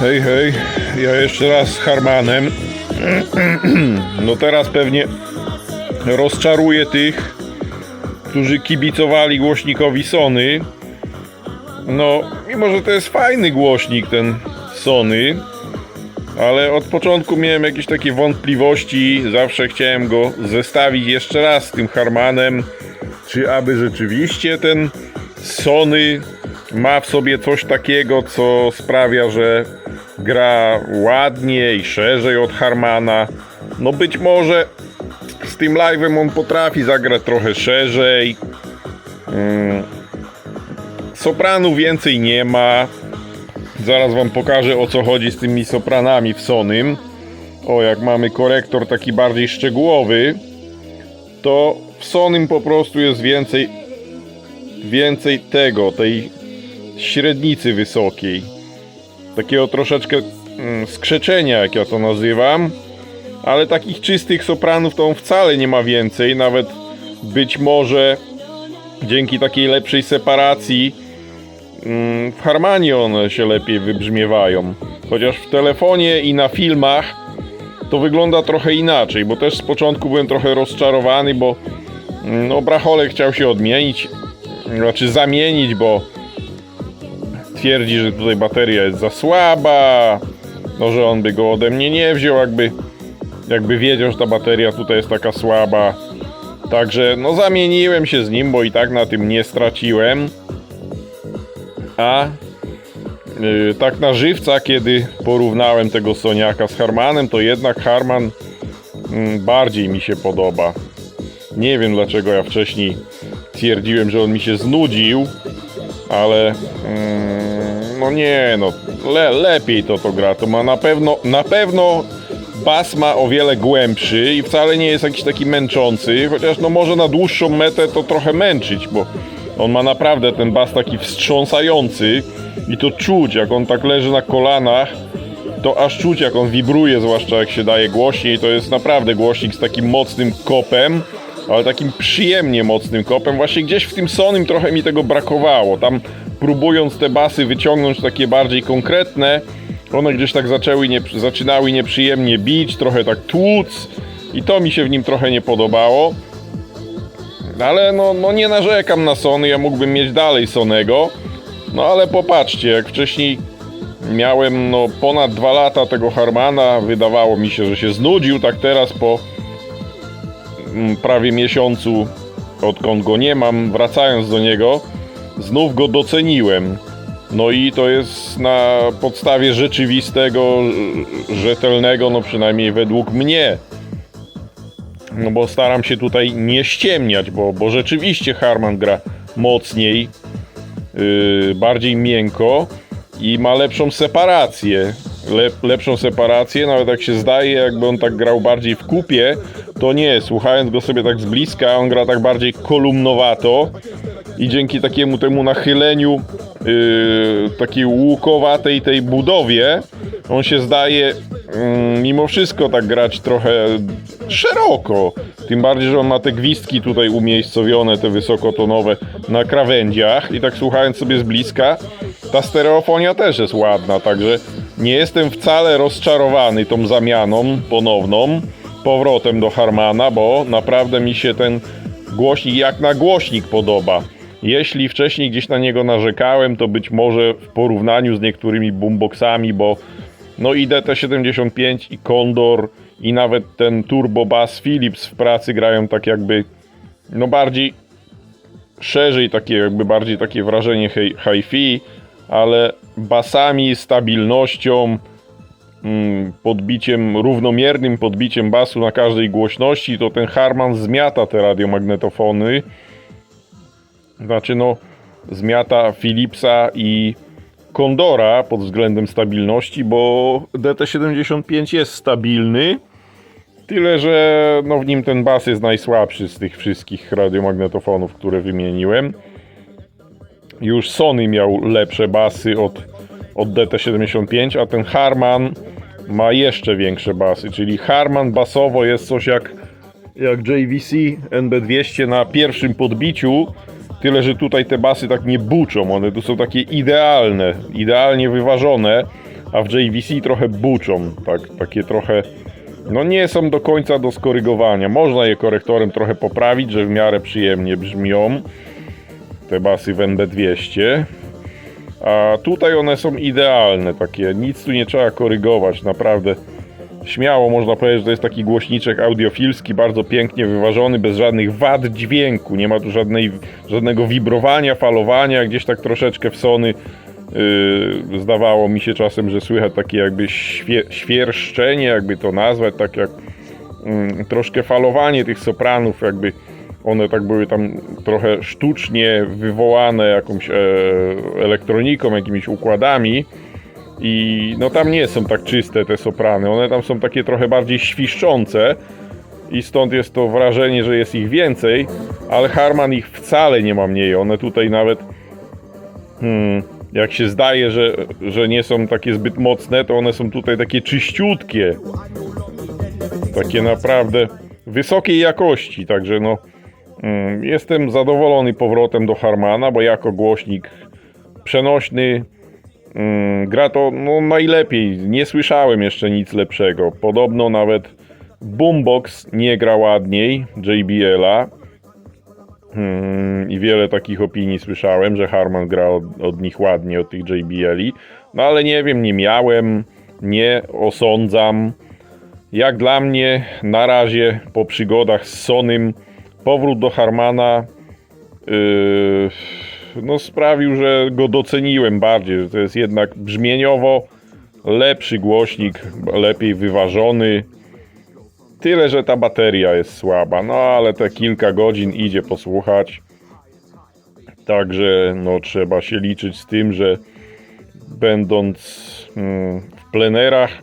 Hej, hej, ja jeszcze raz z Harmanem. No teraz pewnie rozczaruję tych, którzy kibicowali głośnikowi Sony. No, mimo że to jest fajny głośnik ten Sony, ale od początku miałem jakieś takie wątpliwości. Zawsze chciałem go zestawić jeszcze raz z tym Harmanem. Czy aby rzeczywiście ten Sony ma w sobie coś takiego, co sprawia, że gra ładnie i szerzej od Harmana. No być może z tym live'em on potrafi zagrać trochę szerzej. Mm. Sopranu więcej nie ma. Zaraz wam pokażę o co chodzi z tymi sopranami w Sonym. O, jak mamy korektor taki bardziej szczegółowy, to w Sonym po prostu jest więcej więcej tego, tej średnicy wysokiej. Takiego troszeczkę mm, skrzeczenia, jak ja to nazywam. Ale takich czystych sopranów to on wcale nie ma więcej. Nawet być może dzięki takiej lepszej separacji mm, w harmonii one się lepiej wybrzmiewają. Chociaż w telefonie i na filmach to wygląda trochę inaczej, bo też z początku byłem trochę rozczarowany, bo mm, no Brachole chciał się odmienić, znaczy zamienić, bo twierdzi, że tutaj bateria jest za słaba, no że on by go ode mnie nie wziął, jakby, jakby wiedział, że ta bateria tutaj jest taka słaba. Także no zamieniłem się z nim, bo i tak na tym nie straciłem. A yy, tak na żywca, kiedy porównałem tego Soniaka z Harmanem, to jednak Harman mm, bardziej mi się podoba. Nie wiem dlaczego ja wcześniej twierdziłem, że on mi się znudził, ale mm, no nie, no le, lepiej to to gra. To ma na pewno, na pewno bas ma o wiele głębszy i wcale nie jest jakiś taki męczący, chociaż no może na dłuższą metę to trochę męczyć, bo on ma naprawdę ten bas taki wstrząsający i to czuć, jak on tak leży na kolanach, to aż czuć jak on wibruje, zwłaszcza jak się daje głośniej. To jest naprawdę głośnik z takim mocnym kopem, ale takim przyjemnie mocnym kopem. Właśnie gdzieś w tym Sonym trochę mi tego brakowało. Tam próbując te basy wyciągnąć takie bardziej konkretne, one gdzieś tak zaczęły nie, zaczynały nieprzyjemnie bić, trochę tak tłuc i to mi się w nim trochę nie podobało. Ale no, no nie narzekam na Sony, ja mógłbym mieć dalej Sonego. No ale popatrzcie, jak wcześniej miałem no ponad dwa lata tego Harmana, wydawało mi się, że się znudził, tak teraz po mm, prawie miesiącu, odkąd go nie mam, wracając do niego, znów go doceniłem. No i to jest na podstawie rzeczywistego, rzetelnego, no przynajmniej według mnie. No bo staram się tutaj nie ściemniać, bo, bo rzeczywiście Harman gra mocniej, yy, bardziej miękko i ma lepszą separację. Lep, lepszą separację, nawet jak się zdaje, jakby on tak grał bardziej w kupie, to nie. Słuchając go sobie tak z bliska, on gra tak bardziej kolumnowato i dzięki takiemu temu nachyleniu, yy, takiej łukowatej tej budowie, on się zdaje yy, mimo wszystko tak grać trochę szeroko. Tym bardziej, że on ma te gwizdki tutaj umiejscowione, te wysokotonowe na krawędziach i tak słuchając sobie z bliska, ta stereofonia też jest ładna, także nie jestem wcale rozczarowany tą zamianą ponowną, powrotem do Harmana, bo naprawdę mi się ten głośnik jak na głośnik podoba. Jeśli wcześniej gdzieś na niego narzekałem, to być może w porównaniu z niektórymi boomboxami, bo no i DT75 i Condor i nawet ten Turbo Bass Philips w pracy grają tak jakby no bardziej szerzej takie jakby bardziej takie wrażenie hi- hi-fi, ale basami, stabilnością, mm, podbiciem, równomiernym podbiciem basu na każdej głośności, to ten Harman zmiata te radiomagnetofony. Znaczy no, zmiata Philipsa i Condora pod względem stabilności, bo DT75 jest stabilny, tyle że no, w nim ten bas jest najsłabszy z tych wszystkich radiomagnetofonów, które wymieniłem. Już Sony miał lepsze basy od, od DT75, a ten Harman ma jeszcze większe basy, czyli Harman basowo jest coś jak, jak JVC NB200 na pierwszym podbiciu, tyle że tutaj te basy tak nie buczą, one tu są takie idealne, idealnie wyważone, a w JVC trochę buczą, tak, takie trochę, no nie są do końca do skorygowania. Można je korektorem trochę poprawić, że w miarę przyjemnie brzmią, te basy w NB200. A tutaj one są idealne, takie, nic tu nie trzeba korygować, naprawdę. Śmiało można powiedzieć, że to jest taki głośniczek audiofilski, bardzo pięknie wyważony, bez żadnych wad dźwięku. Nie ma tu żadnej, żadnego wibrowania, falowania, gdzieś tak troszeczkę w Sony yy, zdawało mi się czasem, że słychać takie jakby świe, świerszczenie, jakby to nazwać, tak jak mm, troszkę falowanie tych sopranów, jakby one tak były tam trochę sztucznie wywołane jakąś e, elektroniką, jakimiś układami. I no tam nie są tak czyste te soprany, one tam są takie trochę bardziej świszczące i stąd jest to wrażenie, że jest ich więcej, ale Harman ich wcale nie ma mniej. One tutaj nawet hmm, jak się zdaje, że, że nie są takie zbyt mocne, to one są tutaj takie czyściutkie. Takie naprawdę wysokiej jakości, także no mm, jestem zadowolony powrotem do Harmana, bo jako głośnik przenośny gra to no, najlepiej. Nie słyszałem jeszcze nic lepszego. Podobno nawet Boombox nie gra ładniej JBL-a. Mm, I wiele takich opinii słyszałem, że Harman gra od, od nich ładnie, od tych JBL-i. No ale nie wiem, nie miałem, nie osądzam. Jak dla mnie, na razie po przygodach z Sonym, powrót do Harmana. Yy, no sprawił, że go doceniłem bardziej, że to jest jednak brzmieniowo lepszy głośnik, lepiej wyważony. Tyle, że ta bateria jest słaba, no ale te kilka godzin idzie posłuchać. Także no trzeba się liczyć z tym, że będąc mm, w plenerach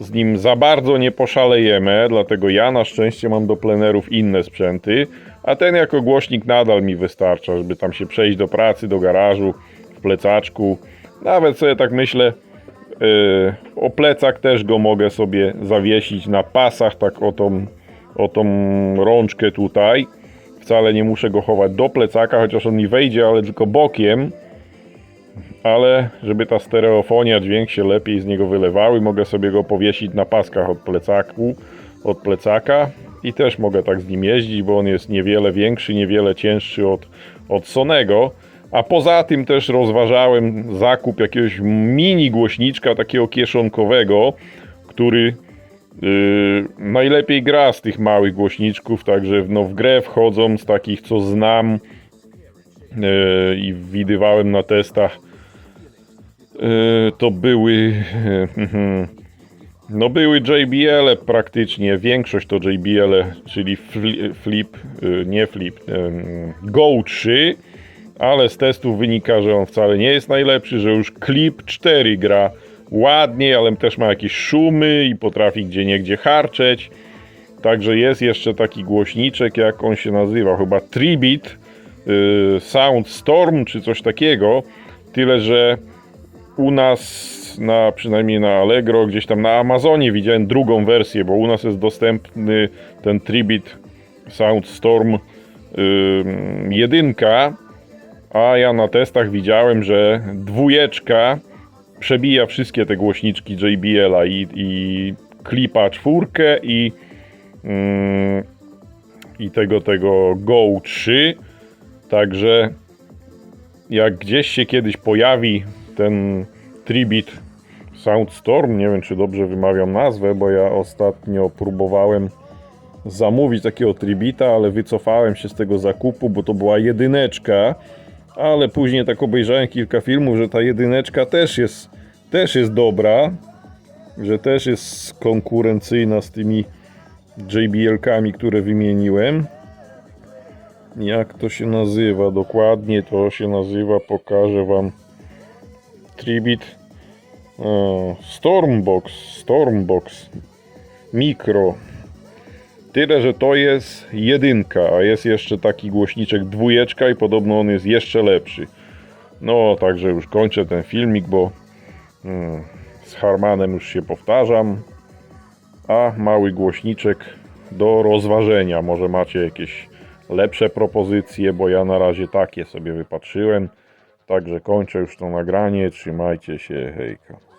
z nim za bardzo nie poszalejemy, dlatego ja na szczęście mam do plenerów inne sprzęty, a ten jako głośnik nadal mi wystarcza, żeby tam się przejść do pracy, do garażu, w plecaczku. Nawet sobie tak myślę, yy, o plecak też go mogę sobie zawiesić na pasach, tak o tą, o tą rączkę tutaj. Wcale nie muszę go chować do plecaka, chociaż on mi wejdzie, ale tylko bokiem. Ale żeby ta stereofonia, dźwięk się lepiej z niego wylewały, mogę sobie go powiesić na paskach od plecaku, od plecaka i też mogę tak z nim jeździć, bo on jest niewiele większy, niewiele cięższy od, od Sonego. A poza tym też rozważałem zakup jakiegoś mini głośniczka takiego kieszonkowego, który yy, najlepiej gra z tych małych głośniczków, także no, w grę wchodzą z takich co znam yy, i widywałem na testach. Yy, to były yy, no były JBL -e praktycznie, większość to JBL, -e, czyli fli- flip, y, nie flip, Go 3, ale z testów wynika, że on wcale nie jest najlepszy, że już Clip 4 gra ładniej, ale też ma jakieś szumy i potrafi gdzie niegdzie harczeć. Także jest jeszcze taki głośniczek, jak on się nazywa, chyba Tribit y, Sound Storm czy coś takiego. Tyle, że u nas na przynajmniej na Allegro, gdzieś tam na Amazonie widziałem drugą wersję, bo u nas jest dostępny ten Tribit Soundstorm yy, jedynka, a ja na testach widziałem, że dwójeczka przebija wszystkie te głośniczki JBL-a i, i Klipa czwórkę i, yy, i tego, tego Go 3. Także jak gdzieś się kiedyś pojawi ten Tribit Soundstorm, nie wiem czy dobrze wymawiam nazwę, bo ja ostatnio próbowałem zamówić takiego tribita, ale wycofałem się z tego zakupu, bo to była jedyneczka, ale później tak obejrzałem kilka filmów, że ta jedyneczka też jest, też jest dobra, że też jest konkurencyjna z tymi JBL-kami, które wymieniłem. Jak to się nazywa dokładnie, to się nazywa, pokażę Wam Tribit Stormbox, Stormbox Mikro. Tyle, że to jest jedynka, a jest jeszcze taki głośniczek dwójeczka i podobno on jest jeszcze lepszy. No, także już kończę ten filmik, bo hmm, z Harmanem już się powtarzam. A mały głośniczek do rozważenia. Może macie jakieś lepsze propozycje, bo ja na razie takie sobie wypatrzyłem. Także kończę już to nagranie. Trzymajcie się. Hejka.